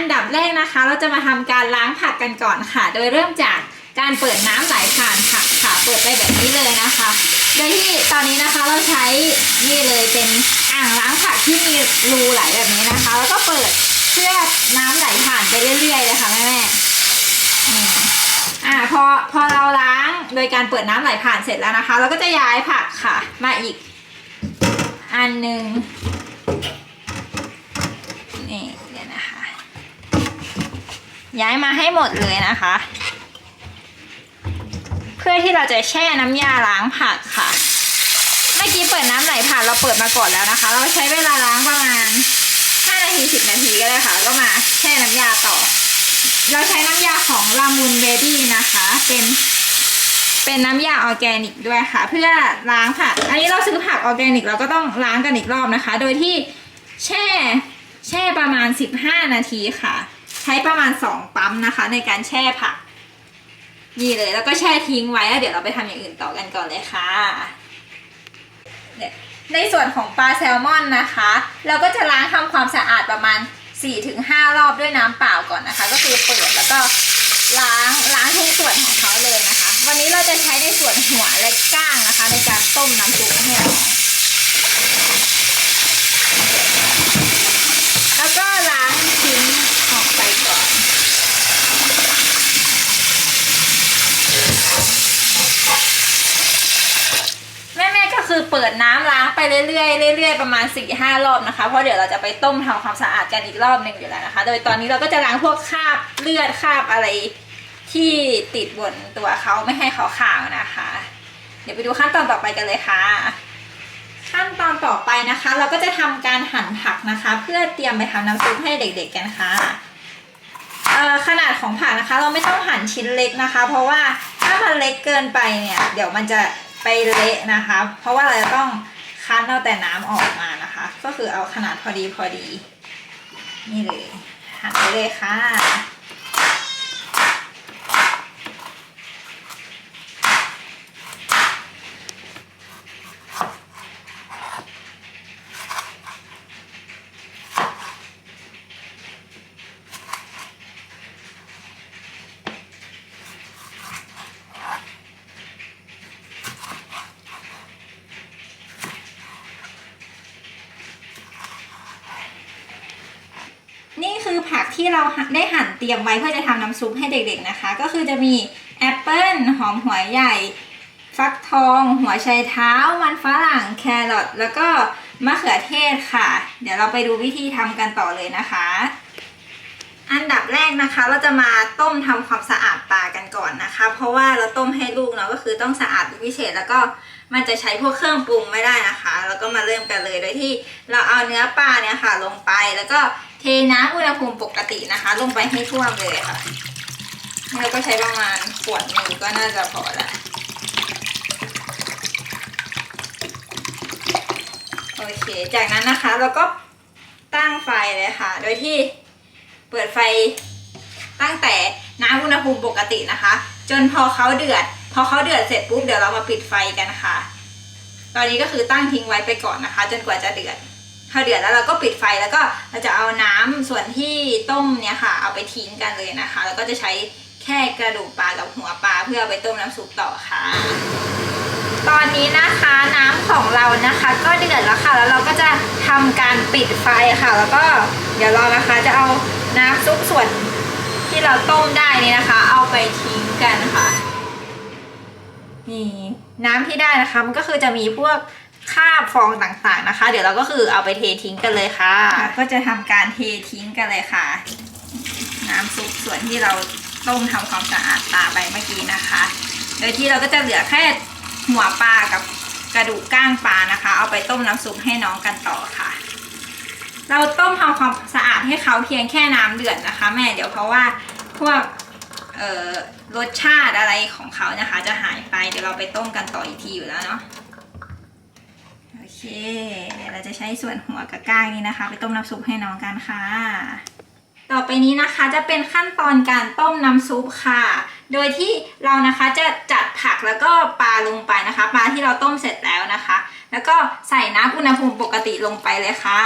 อันดับแรกนะคะ เราจะมาทำการล้างผักกันก่อนค่ะ โดยเริ่มจากการเปิดน้ำไหลผ่านผักค่ะ เปิดไปแบบนี้เลยนะคะ โดยที่ตอนนี้นะคะเราใช้นี่เลยเป็นอ่างล้างผักที่มีรูไหลแบบนี้นะคะ แล้วก็เปิดเพื่อน้ำไหลผ่านไปเรื่อยๆเลยค่ะแม่แม่อ่าพอพอเราล้างโดยการเปิดน้ำไหลผ่านเสร็จแล้วนะคะ เราก็จะย้ายผักค่ะ มาอีกอันหนึ่งนี่เดี๋ยวนะคะ ย้ายมาให้หมดเลยนะคะ เพื่อที่เราจะแช่น้ำยาล้างผักค่ะ เมื่อกี้เปิดน้ำไหลผ่านเราเปิดมาก่อนแล้วนะคะ เราใช้เวลาล้างประมาณ 5 นาที 10 นาทีก็ได้ค่ะ ก็มาแช่น้ำยาต่อ เราใช้น้ำยาของลามูนเบบี้นะคะ เป็นเป็นน้ำยาออร์แกนิกด้วยค่ะ เพื่อล้างผัก อันนี้เราซื้อผักออร์แกนิกเราก็ต้องล้างกันอีกรอบนะคะ โดยที่แช่แช่ประมาณ 15 นาทีค่ะ ใช้ประมาณ 2 ปั๊มนะคะ ในการแช่ผัก นี่เลยแล้วก็แช่ทิ้งไว้แล้วเดี๋ยวเราไปทำอย่างอื่นต่อกันก่อนเลยค่ะเนี่ยในส่วนของปลาแซลมอนนะคะ เราก็จะล้างทำความสะอาดประมาณ 4-5 รอบด้วยน้ำเปล่าก่อนนะคะ ก็คือเปิดแล้วก็ล้างล้างทุกส่วนของเขาเลยนะคะ วันนี้เราจะใช้ในส่วนหัวและก้างนะคะ ในการต้มน้ำซุปให้น้องแล้วก็ล้างทิ้งออกไปก่อน แม่ๆก็คือเปิดน้ำล้างไปเรื่อยๆเรื่อยๆประมาณ4ี่ห้ารอบนะคะเพราะเดี๋ยวเราจะไปต้มทำความสะอาดกันอีกรอบหนึ่งอยู่แล้วนะคะ โดยตอนนี้เราก็จะล้างพวกคราบเลือดคราบอะไรที่ติดบนตัวเขาไม่ให้เขาขาวนะคะ เดี๋ยวไปดูขั้นตอนต่อไปกันเลยค่ะ ขั้นตอนต่อไปนะคะ เราก็จะทำการหั่นผักนะคะ เพื่อเตรียมไปทำน้ำซุปให้เด็ก ๆกันค่ะเอ่อขนาดของผักนะคะ เราไม่ต้องหั่นชิ้นเล็กนะคะ เพราะว่าถ้ามันเล็กเกินไปเนี่ย เดี๋ยวมันจะไปเละนะคะ เพราะว่าเราจะต้อง คั้นเอาแต่น้ำออกมานะคะ ก็คือเอาขนาดพอดีพอดี นี่เลยหั่นไปเลยค่ะ นี่คือผัก ที่เราได้หั่นเตรียมไว้เพื่อจะทำน้ำซุปให้เด็กๆนะคะ ก็คือจะมีแอปเปิ้ลหอมหัวใหญ่ ฟักทอง หัวไชเท้า มันฝรั่งแครอทแล้วก็มะเขือเทศค่ะ เดี๋ยวเราไปดูวิธีทำกันต่อเลยนะคะ อันดับแรกนะคะเราจะมาต้มทำความสะอาดปลากันก่อนนะคะ เพราะว่าเราต้มให้ลูกเนาะก็คือต้องสะอาดพิเศษแล้วก็มันจะใช้พวกเครื่องปรุงไม่ได้นะคะ แล้วก็มาเริ่มกันเลยโดยที่เราเอาเนื้อปลาเนี่ยค่ะลงไปแล้วก็ เทน้ำอุณหภูมิปกตินะคะ ลงไปให้ท่วมเลยค่ะแล้วก็ใช้ประมาณขวดหนึ่งก็น่าจะพอละโอเค จากนั้นนะคะเราก็ตั้งไฟเลยค่ะ โดยที่เปิดไฟตั้งแต่น้ำอุณหภูมิปกตินะคะ จนพอเขาเดือด พอเขาเดือดเสร็จปุ๊บเดี๋ยวเรามาปิดไฟกันค่ะ ตอนนี้ก็คือตั้งทิ้งไว้ไปก่อนนะคะ จนกว่าจะเดือด พอเดือดแล้วเราก็ปิดไฟแล้วก็เราจะเอาน้ำส่วนที่ต้มเนี่ยค่ะ เอาไปทิ้งกันเลยนะคะ แล้วก็จะใช้แค่กระดูกปลากับหัวปลาเพื่อเอาไปต้มน้ำซุปต่อค่ะ ตอนนี้นะคะน้ำของเรานะคะ ก็เดือดแล้วค่ะ แล้วเราก็จะทำการปิดไฟค่ะ แล้วก็เดี๋ยวเรานะคะจะเอาน้ำซุปส่วนที่เราต้มได้นี่นะคะ เอาไปทิ้งกันค่ะนี่น้ำที่ได้นะคะมันก็คือจะมีพวก คราบฟองต่างๆนะคะ เดี๋ยวเราก็คือเอาไปเททิ้งกันเลยค่ะ ก็จะทำการเททิ้งกันเลยค่ะ น้ำซุปส่วนที่เราต้มทำความสะอาดปลาไปเมื่อกี้นะคะ โดยที่เราก็จะเหลือแค่หัวปลากับกระดูกก้างปลานะคะ เอาไปต้มน้ำซุปให้น้องกันต่อค่ะ เราต้มทำความสะอาดให้เขาเพียงแค่น้ำเดือดนะคะ แม่เดี๋ยวเพราะว่าพวกรสชาติอะไรของเขานะคะ จะหายไปเดี๋ยวเราไปต้มกันต่ออีกทีอยู่แล้วเนาะ เค เดี๋ยวเราจะใช้ส่วนหัวกับก้างนี้นะคะ ไปต้มน้ำซุปให้น้องกันค่ะ ต่อไปนี้นะคะจะเป็นขั้นตอนการต้มน้ำซุปค่ะ โดยที่เรานะคะจะจัดผักแล้วก็ปลาลงไปนะคะ ปลาที่เราต้มเสร็จแล้วนะคะ แล้วก็ใส่น้ำอุณหภูมิปกติลงไปเลยค่ะ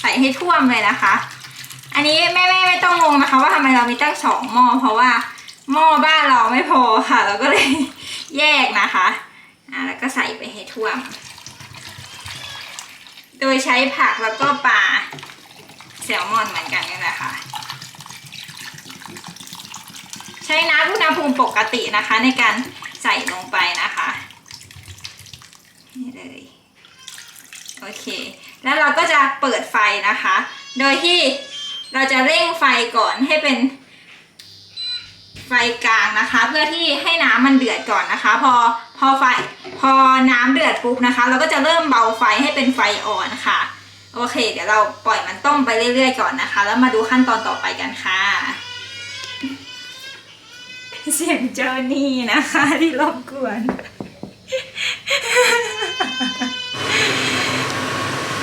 ใส่ให้ท่วมเลยนะคะ อันนี้แม่แม่ไม่ต้องงงนะคะ ว่าทำไมเรามีตั้งสองหม้อเพราะว่าหม้อบ้านเราไม่พอค่ะ เราก็เลยแยกนะคะอ่าแล้วก็ใส่ไปให้ท่วม โดยใช้ผักแล้วก็ปลาแซลมอนเหมือนกันนี่แหละค่ะ ใช้น้ำอุณหภูมิปกตินะคะ ในการใส่ลงไปนะคะ นี่เลย โอเค แล้วเราก็จะเปิดไฟนะคะ โดยที่เราจะเร่งไฟก่อนให้เป็นไฟกลางนะคะ เพื่อที่ให้น้ำมันเดือดก่อนนะคะ พอ พอไฟพอน้ำเดือดปุ๊บนะคะ เราก็จะเริ่มเบาไฟให้เป็นไฟอ่อนค่ะ โอเค เดี๋ยวเราปล่อยมันต้มไปเรื่อยๆก่อนนะคะ แล้วมาดูขั้นตอนต่อไปกันค่ะ เสียงเจ้านี่นะคะ ที่รบกวน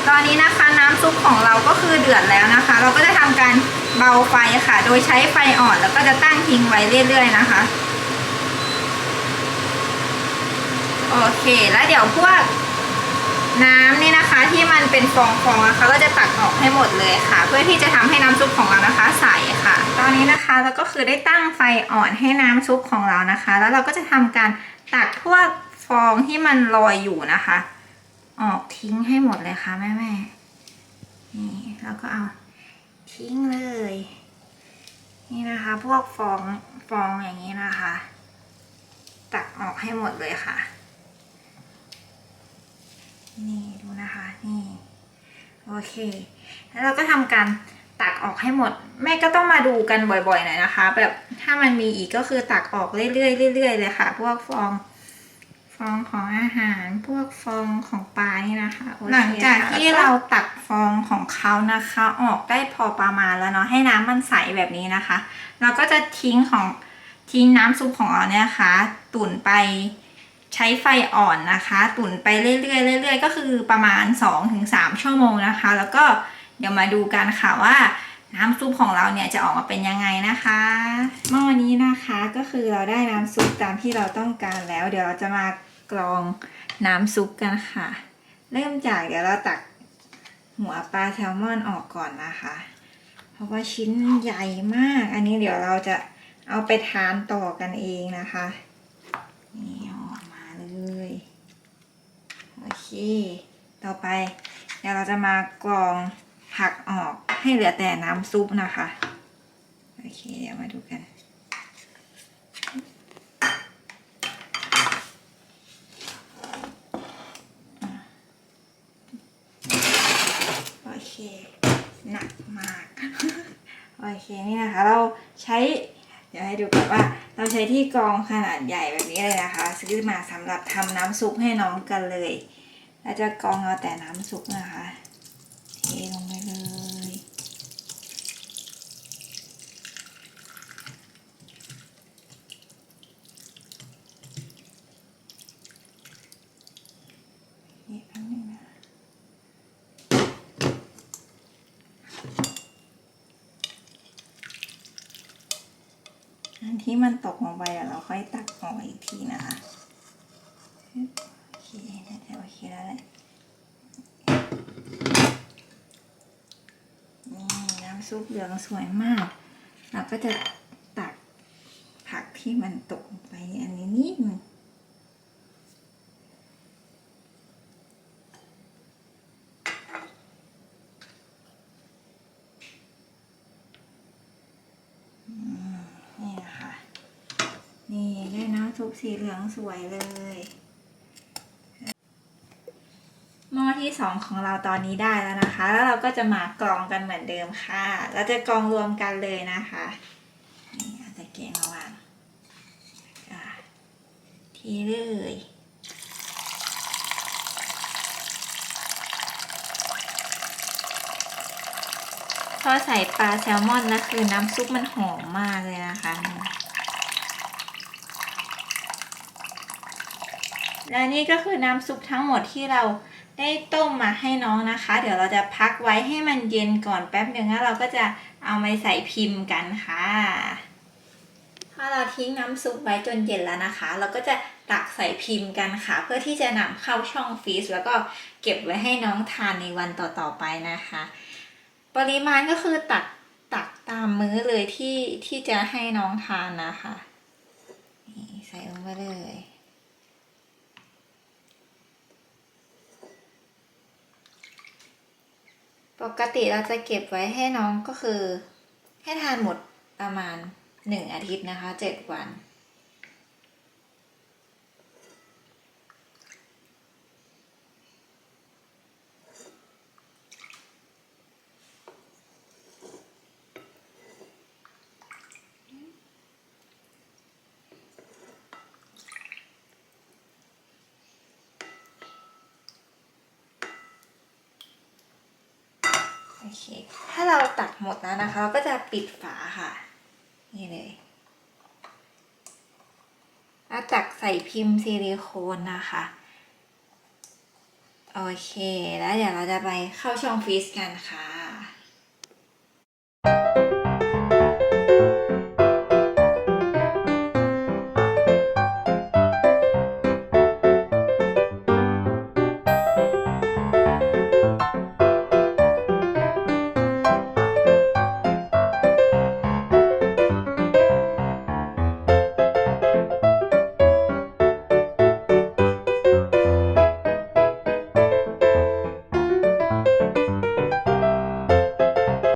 ตอนนี้นะคะน้ำซุปของเราก็คือเดือดแล้วนะคะ เราก็จะทำการเบาไฟค่ะ โดยใช้ไฟอ่อนแล้วก็จะตั้งทิ้งไว้เรื่อย ๆ นะคะ โอเคแล้วเดี๋ยวพวกน้ำนี่นะคะที่มันเป็นฟองๆนะคะก็จะตักออกให้หมดเลยค่ะ เพื่อที่จะทำให้น้ำซุปของเรานะคะ ใสค่ะ ตอนนี้นะคะเราก็คือได้ตั้งไฟอ่อนให้น้ำซุปของเรานะคะ แล้วเราก็จะทำการตักพวกฟองที่มันลอยอยู่นะคะ ออกทิ้งให้หมดเลยค่ะแม่แม่นี่แล้วก็เอาทิ้งเลย นี่นะคะ พวกฟองฟองอย่างนี้นะคะ ตักออกให้หมดเลยค่ะ นี่ดูนะคะนี่โอเค แล้วเราก็ทำการตักออกให้หมด แม่ก็ต้องมาดูกันบ่อยๆหน่อยนะคะ แบบถ้ามันมีอีกก็คือตักออกเรื่อยๆเรื่อยๆเลยค่ะ พวกฟอง ฟองของอาหาร พวกฟองของปลานี่นะคะโอเคหลังจากที่เราตักฟองของเขานะคะ ออกได้พอประมาณแล้วเนาะให้น้ำมันใสแบบนี้นะคะ เราก็จะทิ้งของทิ้งน้ำซุปของเราเนี่ยนะคะ ตุ่นไป ใช้ไฟอ่อนนะคะ ตุ่นไปเรื่อยๆเรื่อยๆ ก็คือประมาณ 2-3 ชั่วโมงนะคะ แล้วก็เดี๋ยวมาดูกันค่ะว่าน้ำซุปของเราเนี่ยจะออกมาเป็นยังไงนะคะหม้อนี้นะคะก็คือเราได้น้ำซุปตามที่เราต้องการแล้ว เดี๋ยวเราจะมากรองน้ำซุปกันค่ะ เริ่มจากเดี๋ยวเราตักหัวปลาแซลมอนออกก่อนนะคะ เพราะว่าชิ้นใหญ่มาก อันนี้เดี๋ยวเราจะเอาไปทานต่อกันเองนะคะ นี่เอาออกมาเลย โอเค ต่อไป เดี๋ยวเราจะมากรองผักออกให้เหลือแต่น้ำซุปนะคะ โอเค เดี๋ยวมาดูกัน โอเคหนักมาก โอเค นี่นะคะ เราใช้ เดี๋ยวให้ดูก่อนว่า เราใช้ที่กรองขนาดใหญ่แบบนี้เลยนะคะ ซื้อมาสำหรับทำน้ำซุปให้น้องกันเลย เราจะกรองเอาแต่น้ำซุปนะคะ เทลงไปเลย นี่แป๊บนึงนะอันที่มันตกลงไปอะเราค่อยตักออกอีกทีนะคะ โอเค แล้วแหละน้ำซุปเหลืองสวยมาก เราก็จะตักผักที่มันตกลงไปอันนี้นิดนึงนี่นะคะ นี่ได้น้ำซุปสีเหลืองสวยเลย หม้อ ที่สองของเราตอนนี้ได้แล้วนะคะ แล้วเราก็จะมากรองกันเหมือนเดิมค่ะ เราจะกรองรวมกันเลยนะคะนี่อาตะเกียงมาวางทีเลยพอใส่ปลาแซลมอนแล้วคือน้ำซุปมันหอมมากเลยนะคะ และนี่ก็คือน้ำซุปทั้งหมดที่เรา ได้ต้มมาให้น้องนะคะ เดี๋ยวเราจะพักไว้ให้มันเย็นก่อนแป๊บหนึ่งแล้วเราก็จะเอาไปใส่พิมพ์กันค่ะพอเราทิ้งน้ำซุปไว้จนเย็นแล้วนะคะ เราก็จะตักใส่พิมพ์กันค่ะ เพื่อที่จะนำเข้าช่องฟรีซแล้วก็เก็บไว้ให้น้องทานในวันต่อๆไปนะคะ ปริมาณก็คือตักตักตามมื้อเลยที่ที่จะให้น้องทานนะคะนี่ใส่ลงไปเลย ปกติเราจะเก็บไว้ให้น้องก็คือ ให้ทานหมดประมาณหนึ่งอาทิตย์นะคะเจ็ดวัน เค ถ้าเราตักหมดแล้วนะคะ เราก็จะปิดฝาค่ะ นี่เลย แล้วตักใส่พิมพ์ซิลิโคนนะคะ โอเค แล้วเดี๋ยวเราจะไปเข้าช่องฟรีซกันค่ะ